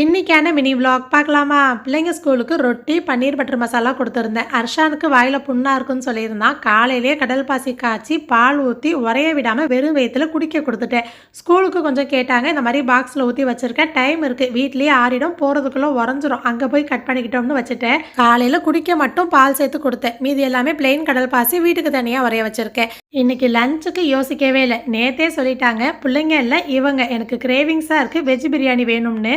இன்னைக்கான mini vlog பார்க்கலாமா? பிள்ளைங்க ஸ்கூலுக்கு ரொட்டி பன்னீர் பட்டர் மசாலா கொடுத்துருந்தேன். அர்ஷானுக்கு வாயில் புண்ணாக இருக்குன்னு சொல்லியிருந்தான் காலையிலேயே கடல் பாசி காய்ச்சி பால் ஊற்றி உரைய விடாமல் வெறும் வயிற்றுல குடிக்க கொடுத்துட்டேன். ஸ்கூலுக்கு கொஞ்சம் கேட்டாங்க இந்த மாதிரி பாக்ஸில் ஊற்றி வச்சுருக்கேன் டைம் இருக்குது வீட்லேயே ஆறிடும் போகிறதுக்குள்ளே உறைஞ்சிரும். அங்கே போய் கட் பண்ணிக்கிட்டோம்னு வச்சுட்டேன். காலையில் குடிக்க மட்டும் பால் சேர்த்து கொடுத்தேன். மீதி எல்லாமே பிளெயின் கடல் பாசி வீட்டுக்கு தனியாக உரைய வச்சுருக்கேன். இன்னைக்கு லஞ்சுக்கு யோசிக்கவே இல்லை. நேத்தே சொல்லிட்டாங்க பிள்ளைங்க இல்லை இவங்க. எனக்கு கிரேவிங்ஸாக இருக்குது வெஜ் பிரியாணி வேணும்னு.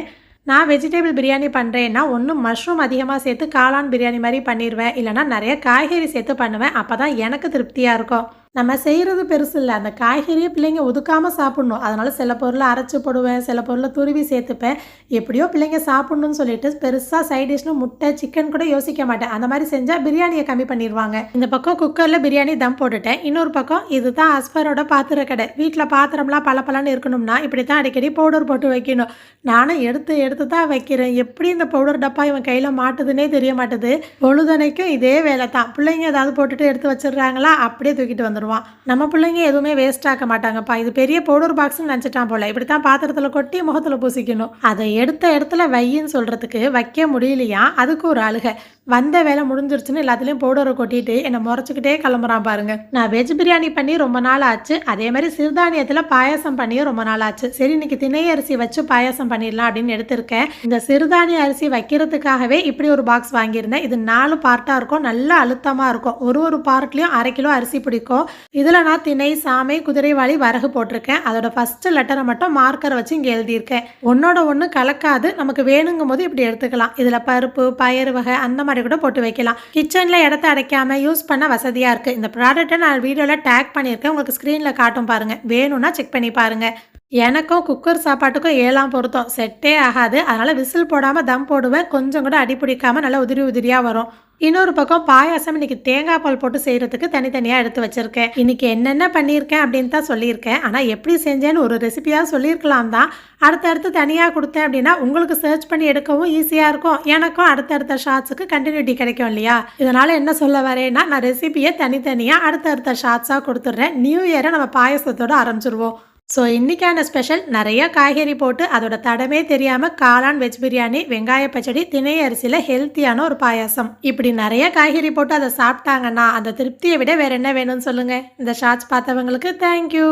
நான் வெஜிடபிள் பிரியாணி பண்ணுறேன்னா ஒன்று மஷ்ரூம் அதிகமாக சேர்த்து காளான் பிரியாணி மாதிரி பண்ணிடுவேன் இல்லைனா நிறைய காய்கறி சேர்த்து பண்ணுவேன். அப்போ தான் எனக்கு திருப்தியாக இருக்கும். நம்ம செய்கிறது பெருசு இல்லை. அந்த காய்கறியை பிள்ளைங்க ஒதுக்காமல் சாப்பிட்ணும். அதனால் சில பொருளை அரைச்சி போடுவேன் சில பொருளை துருவி சேர்த்துப்பேன். எப்படியோ பிள்ளைங்க சாப்பிட்ணுன்னு சொல்லிட்டு பெருசாக சைட் டிஷ்னு முட்டை சிக்கன் கூட யோசிக்க மாட்டேன். அந்த மாதிரி செஞ்சால் பிரியாணியை கம்மி பண்ணிடுவாங்க இந்த பக்கம் குக்கரில் பிரியாணி தம் போட்டுட்டேன். இன்னொரு பக்கம் இதுதான் அஸ்பரோட பாத்திர கடை. வீட்டில் பாத்திரம்லாம் பளபளன்னு இருக்கணும்னா இப்படி தான் அடிக்கடி பவுடர் போட்டு வைக்கணும். நானும் எடுத்து எடுத்து தான் வைக்கிறேன். எப்படி இந்த பவுடர் டப்பா இவன் கையில் மாட்டுதுன்னே தெரிய மாட்டுது. பொழுதனைக்கும் இதே வேலை தான் பிள்ளைங்க ஏதாவது போட்டுட்டு எடுத்து வச்சிடுறாங்களா? அப்படியே தூக்கிட்டு வந்துடும் வருவான் நம்ம பிள்ளைங்க எதுவுமே வேஸ்ட் ஆக்க மாட்டாங்கப்பா. இது பெரிய பவுடர் பாக்ஸ்னு நினச்சிட்டான் போல. இப்படி தான் பாத்திரத்தில் கொட்டி முகத்தில் பூசிக்கணும். அதை எடுத்த இடத்துல வையின்னு சொல்கிறதுக்கு வைக்க முடியலையா? அதுக்கு ஒரு அழுகை. வந்த வேலை முடிஞ்சிருச்சுன்னு எல்லாத்துலேயும் பவுடரை கொட்டிட்டு என்னை முறைச்சிக்கிட்டே கிளம்புறான் பாருங்க. நான் வெஜ் பிரியாணி பண்ணி ரொம்ப நாள் ஆச்சு. அதே மாதிரி சிறுதானியத்தில் பாயாசம் பண்ணியும் ரொம்ப நாள் ஆச்சு. சரி இன்னைக்கு திணை அரிசி வச்சு பாயாசம் பண்ணிடலாம் அப்படின்னு எடுத்திருக்கேன். இந்த சிறுதானிய அரிசி வைக்கிறதுக்காகவே இப்படி ஒரு பாக்ஸ் வாங்கியிருந்தேன். இது நாலு பார்ட்டாக இருக்கும். நல்ல அழுத்தமாக இருக்கும். ஒரு ஒரு பார்ட்லேயும் அரை கிலோ அரிசி பிடிக்கும். இதில் நான் திணை சாமை குதிரைவாளி வரகு போட்டிருக்கேன். அதோட ஃபஸ்ட்டு லெட்டரை மட்டும் மார்க்கரை வச்சு இங்கே எழுதியிருக்கேன். ஒன்னோட ஒன்று கலக்காது. நமக்கு வேணுங்கும் போது இப்படி எடுத்துக்கலாம். இதில் பருப்பு பயறு வகை அந்த மாதிரி கூட போட்டு வைக்கலாம். கிச்சனில் இடத்த அடைக்காம யூஸ் பண்ண வசதியாக இருக்குது இந்த ப்ராடக்ட்டை நான் வீடியோவில் டேக் பண்ணியிருக்கேன். உங்களுக்கு ஸ்க்ரீனில் காட்டும் பாருங்கள் வேணும்னா செக் பண்ணி பாருங்கள் எனக்கும் குக்கர் சாப்பாட்டுக்கும் ஏழாம் பொருத்தம். செட்டே ஆகாது. அதனால் விசில் போடாமல் தம் போடுவேன். கொஞ்சம் கூட அடி பிடிக்காம நல்லா உதிரி உதிரியாக வரும். இன்னொரு பக்கம் பாயாசம் இன்னைக்கு தேங்காய் பால் போட்டு செய்கிறதுக்கு தனித்தனியாக எடுத்து வச்சுருக்கேன். இன்னைக்கு என்னென்ன பண்ணியிருக்கேன் அப்படின்னு தான் சொல்லியிருக்கேன். ஆனால் எப்படி செஞ்சேன்னு ஒரு ரெசிபியாக சொல்லியிருக்கலாம் தான். அடுத்தடுத்து தனியாக கொடுத்தேன் அப்படின்னா உங்களுக்கு சர்ச் பண்ணி எடுக்கவும் ஈஸியாக இருக்கும். எனக்கும் அடுத்தடுத்த ஷார்ட்ஸுக்கு கண்டினியூட்டி கிடைக்கும் இல்லையா? இதனால் என்ன சொல்ல வரேன்னா நான் ரெசிபியை தனித்தனியாக அடுத்தடுத்த ஷார்ட்ஸாக கொடுத்துட்றேன். நியூ இயரை நம்ம பாயசத்தோடு ஆரம்பிச்சிருவோம். ஸோ இன்றைக்கான ஸ்பெஷல் நிறைய காய்கறி போட்டு அதோட தடமே தெரியாமல் காளான் வெஜ் பிரியாணி வெங்காய பச்சடி திணை அரிசியில் ஹெல்த்தியான ஒரு பாயாசம். இப்படி நிறைய காய்கறி போட்டு அதை சாப்பிட்டாங்கன்னா அந்த திருப்தியை விட வேற என்ன வேணும்னு சொல்லுங்கள் இந்த ஷார்ட்ஸ் பார்த்தவங்களுக்கு தேங்க்யூ